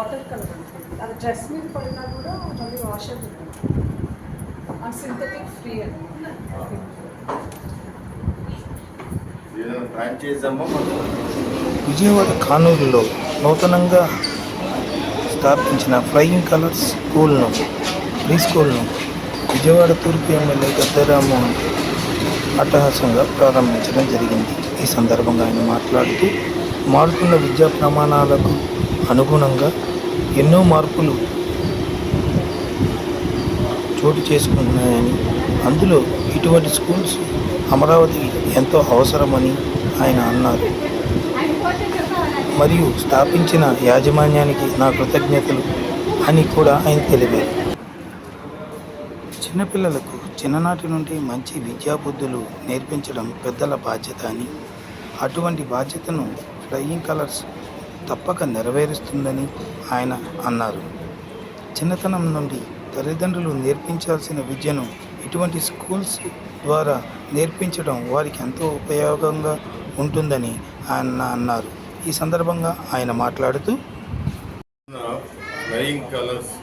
Water colour అది dress మీద పడినా కూడా మళ్ళీ వాష్ అవుతుంది అండ్ సింథటిక్ ఫ్రీ మనం విజయవాడ కానూరులో నూతనంగా స్థాపించిన ఫ్లయింగ్ కలర్స్ స్కూల్ను ప్రీ స్కూల్ను విజయవాడ తూర్పు ఎమ్మెల్యే గద్దరామోహన్ అట్టహాసంగా ప్రారంభించడం జరిగింది. ఈ సందర్భంగా ఆయన మాట్లాడుతూ మారుతున్న విద్యా ప్రమాణాలకు అనుగుణంగా ఎన్నో మార్పులు చోటు చేసుకుంటున్నాయని అందులో ఇటువంటి స్కూల్స్ అమరావతికి ఎంతో అవసరమని ఆయన అన్నారు. మరియు స్థాపించిన యాజమాన్యానికి నా కృతజ్ఞతలు అని కూడా ఆయన తెలిపారు. చిన్నపిల్లలకు చిన్ననాటి నుండి మంచి విద్యాబుద్ధులు నేర్పించడం పెద్దల బాధ్యత అని అటువంటి బాధ్యతను ఫ్లయింగ్ కలర్స్ తప్పక నెరవేరుస్తుందని ఆయన అన్నారు చిన్నతనం నుండి తల్లిదండ్రులు నేర్పించాల్సిన విద్యను ఇటువంటి స్కూల్స్ ద్వారా నేర్పించడం వారికి ఎంతో ఉపయోగంగా ఉంటుందని ఆయన అన్నారు ఈ సందర్భంగా ఆయన మాట్లాడుతూ ఫ్లయింగ్ కలర్స్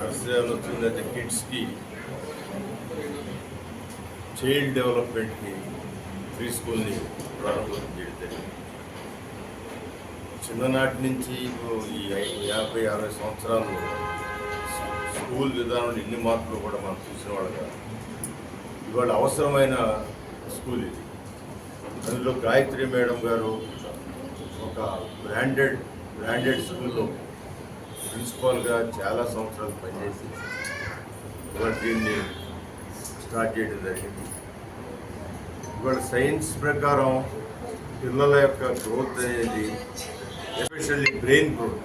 నర్సరీ వచ్చిందంటే కిడ్స్కి చైల్డ్ డెవలప్మెంట్కి ప్రీ స్కూల్ని ప్రారంభం చేయడం జరిగింది. చిన్ననాటి నుంచి ఈ యాభై అరవై సంవత్సరాలు స్కూల్ విధానంలో ఎన్ని మార్పులు కూడా మనం చూసిన వాళ్ళగా ఇవాళ అవసరమైన స్కూల్ ఇది. అందులో గాయత్రి మేడం గారు ఒక బ్రాండెడ్ బ్రాండెడ్ స్కూల్లో ప్రిన్సిపాల్గా చాలా సంవత్సరాలు పనిచేసి ఇవాళ దీన్ని స్టార్ట్ చేయడం జరిగింది. ఇవాళ సైన్స్ ప్రకారం పిల్లల యొక్క గ్రోత్ అనేది ఎస్పెషల్లీ బ్రెయిన్ గ్రోత్.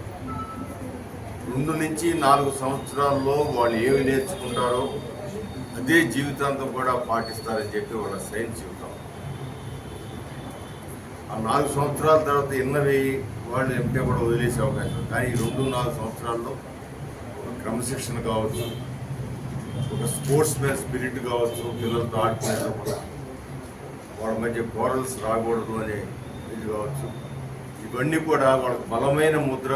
రెండు నుంచి నాలుగు సంవత్సరాల్లో వాళ్ళు ఏమి నేర్చుకుంటారో అదే జీవితాంతం కూడా పాటిస్తారని చెప్పి వాళ్ళ సైన్స్ చెబుతాం. ఆ నాలుగు సంవత్సరాల తర్వాత ఎన్నవి వాళ్ళు ఎంటే కూడా వదిలేసే అవకాశం కానీ ఈ రెండు నాలుగు సంవత్సరాల్లో ఒక క్రమశిక్షణ కావచ్చు ఒక స్పోర్ట్స్ మ్యాన్ స్పిరిట్ కావచ్చు పిల్లలతో ఆడుకునేటప్పుడు వాళ్ళ మధ్య కోరల్స్ రాకూడదు అనే ఇది కావచ్చు. ఇవన్నీ కూడా వాళ్ళకి బలమైన ముద్ర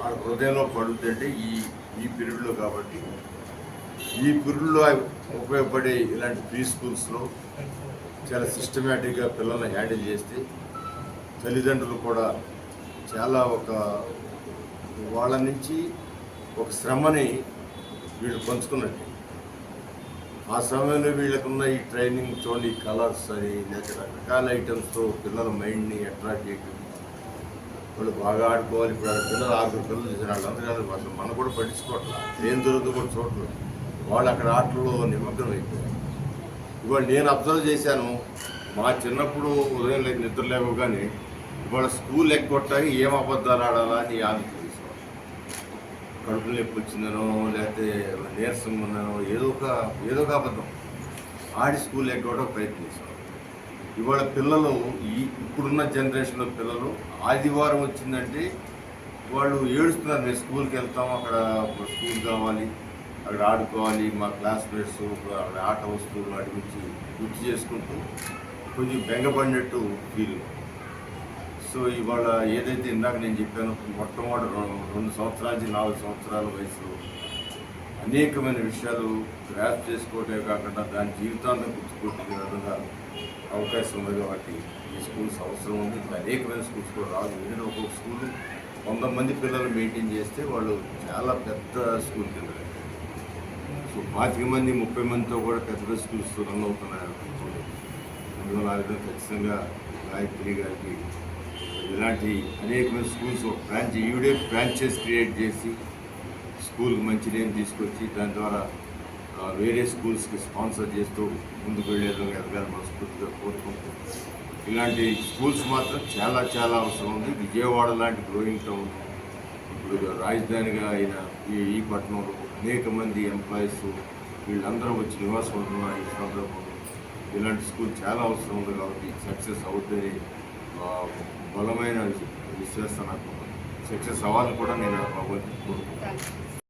వాళ్ళ హృదయంలో పడుతుందంటే ఈ ఈ పీరియడ్లో కాబట్టి. ఈ పీరియడ్లో ఉపయోగపడే ఇలాంటి ప్రీ స్కూల్స్లో చాలా సిస్టమేటిక్గా పిల్లల్ని హ్యాండిల్ చేస్తే తల్లిదండ్రులు కూడా చాలా ఒక వాళ్ళ నుంచి ఒక శ్రమని వీళ్ళు పంచుకున్నట్టు. ఆ సమయంలో వీళ్ళకున్న ఈ ట్రైనింగ్ చూడండి కలర్స్ అని లేక రకరకాల ఐటమ్స్తో పిల్లల మైండ్ని అట్రాక్ట్ చేయడం వాళ్ళు బాగా ఆడుకోవాలి. ఇప్పుడు పిల్లలు ఆరుగురు పిల్లలు చేసిన వాళ్ళందరూ అసలు మనం కూడా పట్టించుకోవట్లేదు ఏం జరుగుతుందో కూడా చూడట్లేదు. వాళ్ళు అక్కడ ఆటల్లో నిమగ్నం అయిపోయారు. ఇవాళ నేను అబ్జర్వ్ చేశాను. మా చిన్నప్పుడు ఉదయం లేక నిద్ర లేవగానే ఇవాళ స్కూల్ ఎక్కొట్టాక ఏం అబద్ధాలు ఆడాలా అని ఆలోచించేసేవాడు కడుపు నొప్పి వచ్చిందనో లేకపోతే నీరసం ఉందనో ఏదో ఒక ఏదో ఒక అబద్ధం. ఆడి స్కూల్ ఎక్కొట్టడం ప్రయత్నించాం ఇవాళ పిల్లలు ఈ ఇప్పుడున్న జనరేషన్లో పిల్లలు ఆదివారం వచ్చిందంటే వాళ్ళు ఏడుస్తున్నారు మేము స్కూల్కి వెళ్తాం అక్కడ స్కూల్ కావాలి అక్కడ ఆడుకోవాలి మా క్లాస్మేట్స్ అక్కడ ఆట వస్తువులు వాటి గురించి గుర్తు చేసుకుంటూ కొంచెం బెంగపడినట్టు ఫీల్ సో ఇవాళ ఏదైతే ఇందాక నేను చెప్పాను మొట్టమొదటి రెండు రెండు సంవత్సరాల నుంచి నాలుగు సంవత్సరాల వయసులో అనేకమైన విషయాలు గ్రాప్ చేసుకోవటమే కాకుండా దాని జీవితాంతం గుర్తుకుంటున్న విధంగా అవకాశం ఉంది కాబట్టి ఈ స్కూల్స్ అవసరం ఉంది. ఇప్పుడు అనేకమైన స్కూల్స్ కూడా రాదు ఎందుకంటే ఒక్కొక్క స్కూల్ వంద మంది పిల్లలు మెయింటైన్ చేస్తే వాళ్ళు చాలా పెద్ద స్కూల్ కింద సో పాతిక మంది ముప్పై మందితో కూడా పెద్ద పెద్ద స్కూల్స్ రన్ అవుతున్నారు అనుకుంటుంది అందువల్ల ఆ ఖచ్చితంగా గాయత్రి గారికి ఇలాంటి అనేకమైన స్కూల్స్ బ్రాంచ్ ఈవిడే బ్రాంచెస్ క్రియేట్ చేసి స్కూల్కి మంచి నేమ్ తీసుకొచ్చి దాని ద్వారా వేరే స్కూల్స్కి స్పాన్సర్ చేస్తూ ముందుకు వెళ్ళేదో ఎదగాలి మనస్ఫూర్తిగా కోరుకుంటూ. ఇలాంటి స్కూల్స్ మాత్రం చాలా చాలా అవసరం ఉంది. విజయవాడ లాంటి గ్రోయింగ్ టౌన్ ఇప్పుడు రాజధానిగా అయిన ఈ ఈ పట్టణంలో అనేక మంది ఎంప్లాయీస్ వీళ్ళందరూ వచ్చి నివాసం ఉంటున్నారు ఈ సందర్భంలో ఇలాంటి స్కూల్ చాలా అవసరం ఉంది కాబట్టి సక్సెస్ అవుతుందని బలమైన విశ్వాసం నాకు సక్సెస్ అవ్వాలని కూడా నేను భగవంతుని కోరుకుంటున్నాను.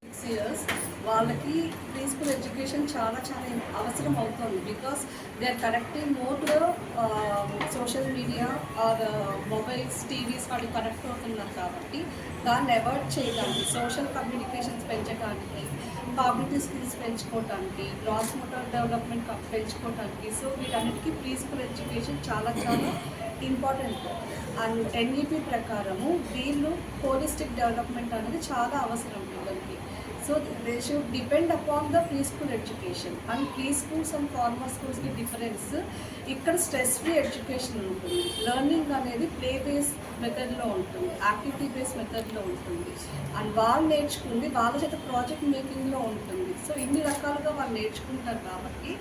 సిక్స్ ఇయర్స్ వాళ్ళకి ప్రీ స్కూల్ ఎడ్యుకేషన్ చాలా చాలా అవసరం అవుతుంది. Because they are connecting more to social media or mobiles TVs వాటికి కనెక్ట్ అవుతున్నారు కాబట్టి దాన్ని అవాయిడ్ చేయడానికి సోషల్ కమ్యూనికేషన్స్ పెంచడానికి కాగ్నిటివ్ స్కిల్స్ పెంచుకోవడానికి గ్రాస్ మోటార్ డెవలప్మెంట్ పెంచుకోవడానికి సో వీటన్నిటికీ ప్రీ స్కూల్ ఎడ్యుకేషన్ చాలా చాలా ఇంపార్టెంట్ అండ్ ఎన్ఈపీ ప్రకారము వీళ్ళు హోలిస్టిక్ డెవలప్మెంట్ అనేది చాలా అవసరం పిల్లలకి so they should depend upon the preschool education and preschools and former స్కూల్స్కి డిఫరెన్స్ ఇక్కడ స్ట్రెస్ ఫ్రీ ఎడ్యుకేషన్ ఉంటుంది. లెర్నింగ్ అనేది ప్లే బేస్ మెథడ్లో ఉంటుంది. యాక్టివిటీ బేస్ మెథడ్లో ఉంటుంది. అండ్ వాళ్ళు నేర్చుకుంది వాళ్ళ చేత ప్రాజెక్ట్ మేకింగ్లో ఉంటుంది. సో ఇన్ని రకాలుగా వాళ్ళు నేర్చుకుంటారు కాబట్టి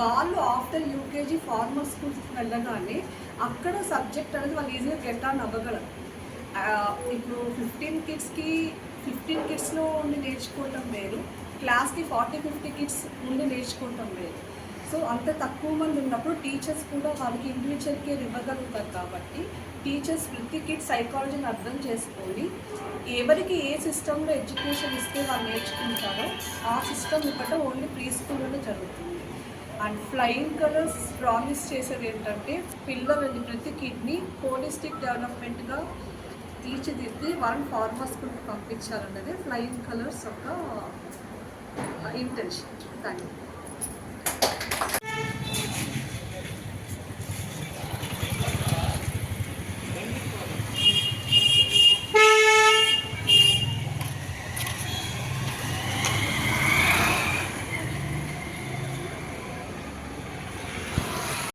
వాళ్ళు ఆఫ్టర్ యూకేజీ ఫార్మల్ స్కూల్స్కి వెళ్ళగానే అక్కడ సబ్జెక్ట్ అనేది వాళ్ళు ఈజీగా గెట్ ఆన్ అవ్వగలరు. ఇప్పుడు ఫిఫ్టీన్ కిడ్స్కి ఫిఫ్టీన్ కిడ్స్లో ఉండి నేర్చుకోవటం వేరు. క్లాస్కి ఫార్టీ ఫిఫ్టీ కిడ్స్ ఉండి నేర్చుకోవటం వేరు. సో అంత తక్కువ మంది ఉన్నప్పుడు టీచర్స్ కూడా వాళ్ళకి ఇండివిజువల్ కేర్ ఇవ్వగలుగుతారు కాబట్టి టీచర్స్ ప్రతి కిడ్ సైకాలజీని అర్థం చేసుకొని ఎవరికి ఏ సిస్టంలో ఎడ్యుకేషన్ ఇస్తే వాళ్ళు నేర్చుకుంటారో ఆ సిస్టమ్ ఇవ్వటం ఓన్లీ ప్రీ స్కూల్లోనే జరుగుతుంది. అండ్ ఫ్లయింగ్ కలర్స్ ప్రామిస్ చేసేది ఏంటంటే పిల్లలని ప్రతి కిడ్ని హోలిస్టిక్ డెవలప్మెంట్గా తీర్చిదిద్ది వన్ ఫార్మర్స్ స్కూల్కి పంపించాలన్నది ఫ్లయింగ్ కలర్స్ యొక్క ఇంటెన్షన్ థ్యాంక్ యూ